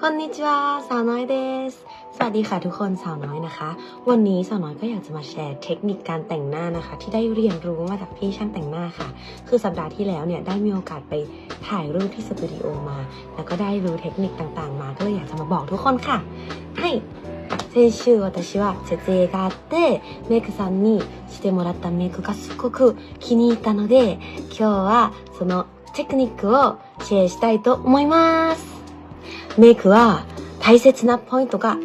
こんにちはสาวน้อยเดสสวัสดีค่ะทุกคนสาวน้อยนะคะ วันนี้สาวน้อยก็อยากจะมาแชร์เทคนิคการแต่งหน้านะคะ ที่ได้เรียนรู้มาจากพี่ช่างแต่งหน้าค่ะ คือสัปดาห์ที่แล้วเนี่ยได้มีโอกาสไปถ่ายรูปที่สตูดิโอมา แล้วก็ได้รู้เทคนิคต่างๆ มาก็เลยอยากจะมาบอกทุกคนค่ะให้先週私は設営があってメイクさんにしてもらったメイクがすごく気に入ったので今日はそのテクニックをシェアしたいと思います メイクは大切なポイントが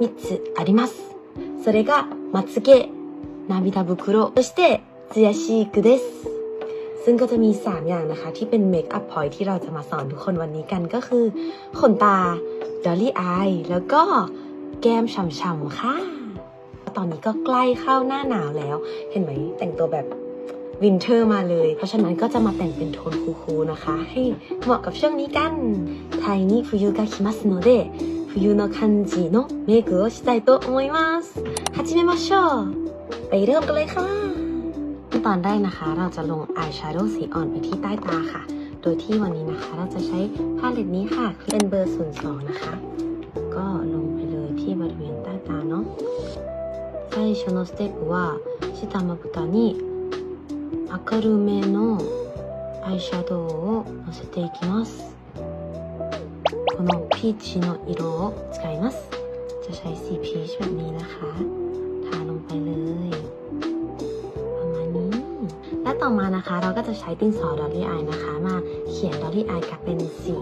3つありますそれがまつげ涙袋そしてツヤシークですซึ่งก็จะมี 3 อย่างนะคะ ที่เป็นเมคอัพพอยที่เราจะมาสอนทุกคนวันนี้กันก็คือ ขนตา ดอลลี่อาย แล้วก็แก้มฉ่ำๆค่ะ ตอนนี้ก็ใกล้เข้าหน้าหนาวแล้ว เห็นไหมแต่งตัวแบบ วินเทอร์มาเลย เพราะฉะนั้นก็จะมาแต่งเป็นโทนคูลๆนะคะ ให้เหมาะกับช่วงนี้กัน ไทยに冬が来ますので冬の感じのメイクをしたいと思います始めましょうไปเริ่มกันเลยค่ะขั้นตอนแรกนะคะ เราจะลงอายแชโดว์สีอ่อนไปที่ใต้ตาค่ะ โดยที่วันนี้นะคะ เราจะใช้พาเลตนี้ค่ะ เป็นเบอร์ 02 นะคะ ก็ลงไปเลยที่บริเวณใต้ตาเนาะ最初のステップは下まぶたに 明るめのアイシャドウをのせていきますこのピーチの色を使いますจะใช้สีพีชแบบนี้นะคะทาลงไปเลย ประมาณนี้ และต่อมานะคะ เราก็จะใช้ดินสอดอลลี่อายนะคะ มาเขียนดอลลี่อายกับเป็นสี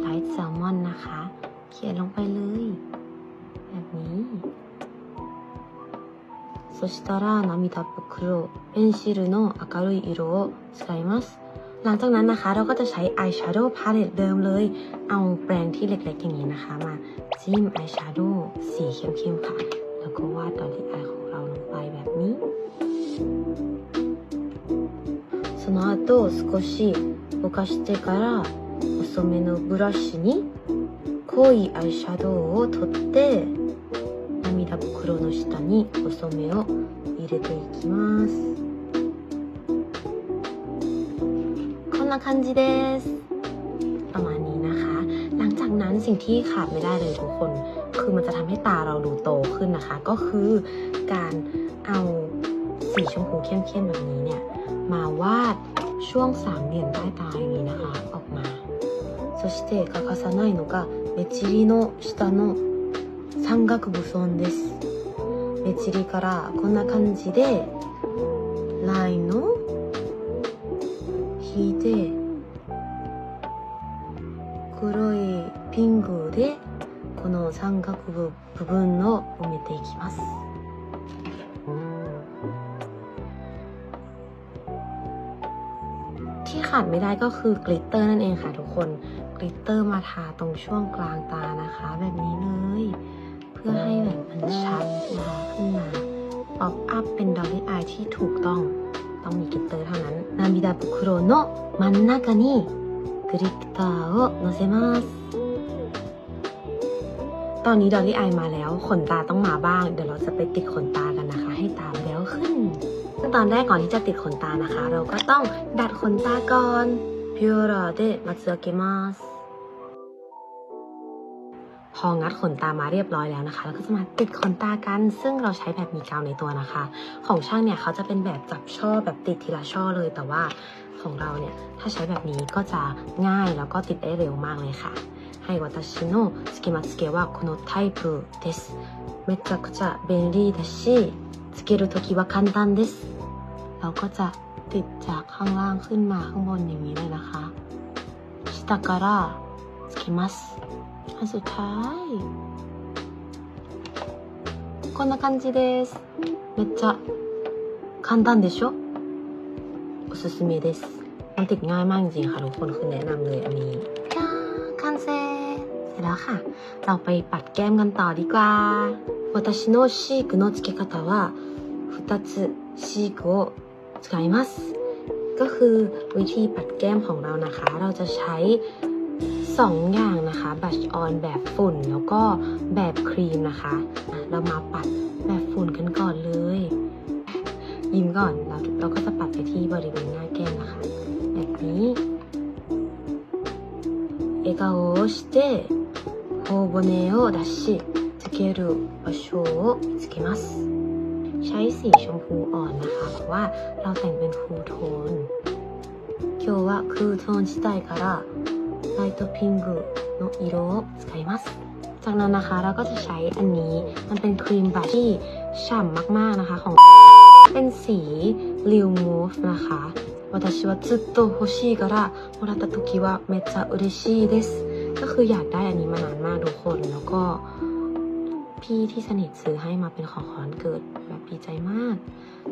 ไลท์แซลมอนนะคะ เขียนลงไปเลย แบบนี้ そしたら涙袋ペンシルの明るい色を使いますหลังจากนั้นนะคะ เราก็จะใช้อายแชโดว์พาเลตเดิมเลย เอาแปรงที่เล็กๆอย่างนี้นะคะ มาจิ้มอายแชโดว์สีเข้มๆค่ะ แล้วก็วาดดอลลี่อายของเราลงไปแบบนี้ その後少しぼかしてから細めのブラシに濃いアイシャドウを取って 涙袋の下に細めを入れていきますこんな感じですประมาณนี้นะคะ หลังจากนั้นสิ่งที่ขาดไม่ได้เลยทุกคน คือมันจะทำให้ตาเราดูโตขึ้นนะคะ ก็คือการเอาสีชมพูเข้มๆแบบนี้เนี่ย มาวาดช่วงสามเหลี่ยมใต้ตาอย่างนี้นะคะ ออกมาそして欠かさないのが目尻の下の 三角ブソンです目尻からこんな感じでラインを引いて黒いピンクでこの三角部部分を埋めていきますที่ขาดไม่ได้ก็คือกลิตเตอร์นั่นเองค่ะทุกคน กลิตเตอร์มาทาตรงช่วงกลางตานะคะ แบบนี้เลย เพื่อให้แบบมันชัดนะคะขึ้นมาป๊อปอัพเป็นดอลลี่อายที่ถูกต้องต้องมีกิตเตอร์เท่านั้นนามิดาบุคุโรโนะมันนากานิกลิตเตอร์โอโนเซมัสตอนนี้ดอลลี่อายมาแล้วขนตาต้องมาบ้าง เดี๋ยวเราจะไปติดขนตากันนะคะ ให้ตาแบ๊วขึ้นซึ่งตอนแรกก่อนที่จะติดขนตานะคะ เราก็ต้องดัดขนตาก่อนพิโอราเดมาซึเกมัส พองัดขนตามาเรียบร้อยแล้วนะคะ เราก็จะมาติดขนตากัน ซึ่งเราใช้แบบมีกาวในตัวนะคะ ของช่างเนี่ยเขาจะเป็นแบบจับช่อแบบติดทีละช่อเลย แต่ว่าของเราเนี่ยถ้าใช้แบบนี้ก็จะง่ายแล้วก็ติดได้เร็วมากเลยค่ะはい私のつけまつげはこのタイプですめちゃくちゃ便利だしつけるときは簡単ですเราก็จะติดจากข้างล่างขึ้นมาข้างบนอย่างนี้เลยนะคะ下からつけます อันสุดท้ายこんな感じですめっちゃ簡単でしょおすすめですมันติดง่ายมากจริงๆค่ะทุกคนคือแนะนำเลยอันนี้จ้าคันเซ็เสร็จแล้วค่ะ เราไปปัดแก้มกันต่อดีกว่า私のシークの付け方は2つシークを使いますก็คือวิธีปัดแก้มของเรานะคะ เราจะใช้ สองอย่างนะคะบัชออนแบบฝุ่นแล้วก็แบบครีมนะคะอ่ะเรามาปัดแบบฝุ่นกันก่อนเลย ยิ้มก่อนเราเราก็จะปัดไปที่บริเวณหน้าแก้มนะคะ แบบนี้笑顔をして 頬骨を出しつける場所を見つけます ใช้สีชมพูอ่อนนะคะ เพราะว่าเราแต่งเป็นคูลโทน今日はクートーン自体から ライトピンクの色を使いますจากนั้นนะคะเราก็จะใช้อันนี้มันเป็นครีมบลัชที่ฉ่ำมากๆนะคะของ เป็นสี Real Move นะคะ私はずっと欲しいからもらった時はめっちゃ嬉しいですก็คืออยากได้อันนี้มานานมากทุกคน แล้วก็พี่ที่สนิทซื้อให้มาเป็นของขวัญเกิดแบบดีใจมาก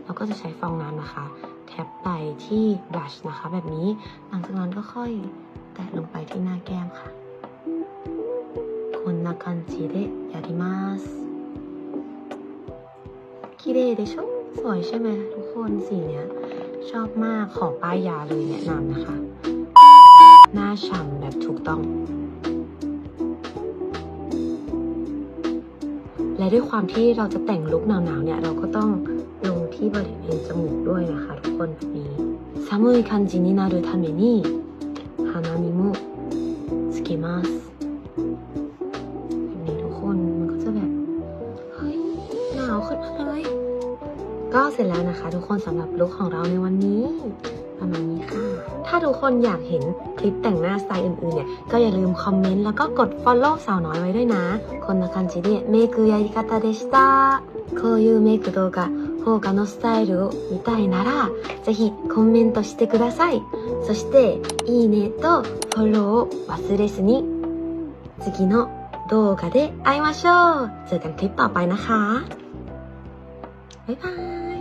แล้วก็จะใช้ฟองน้ำนะคะ แท็บไปที่บลัชนะคะ แบบนี้ หลังจากนั้นก็ค่อย แตะลงไปที่หน้าแก้มค่ะこんな感じでやります綺麗でしょสวยใช่ไหมทุกคนสีเนี้ย ชอบมากขอป้ายยาเลยแนะนำนะคะ หน้าฉ่ำแบบถูกต้อง และด้วยความที่เราจะแต่งลุคหนาวๆเนี่ย เราก็ต้องลงที่บริเวณจมูกด้วยนะคะทุกคนแบบนี้寒い感じになるために ขึ้นมาเลย ก็เสร็จแล้วนะคะ ทุกคนสำหรับลุคของเราในวันนี้ ประมาณนี้ค่ะ ถ้าทุกคนอยากเห็นคลิปแต่งหน้าสไตล์อื่นๆเนี่ย ก็อย่าลืมคอมเมนต์แล้วก็กด follow สาวน้อยไว้ด้วยนะこんな感じでメイクやり方でしたこういうメイク動画効果のスタイルを見たいならぜひコメントしてくださいそしていいねとフォローを忘れずに次の動画で会いましょうเจอกันคลิปต่อไปนะคะ 拜拜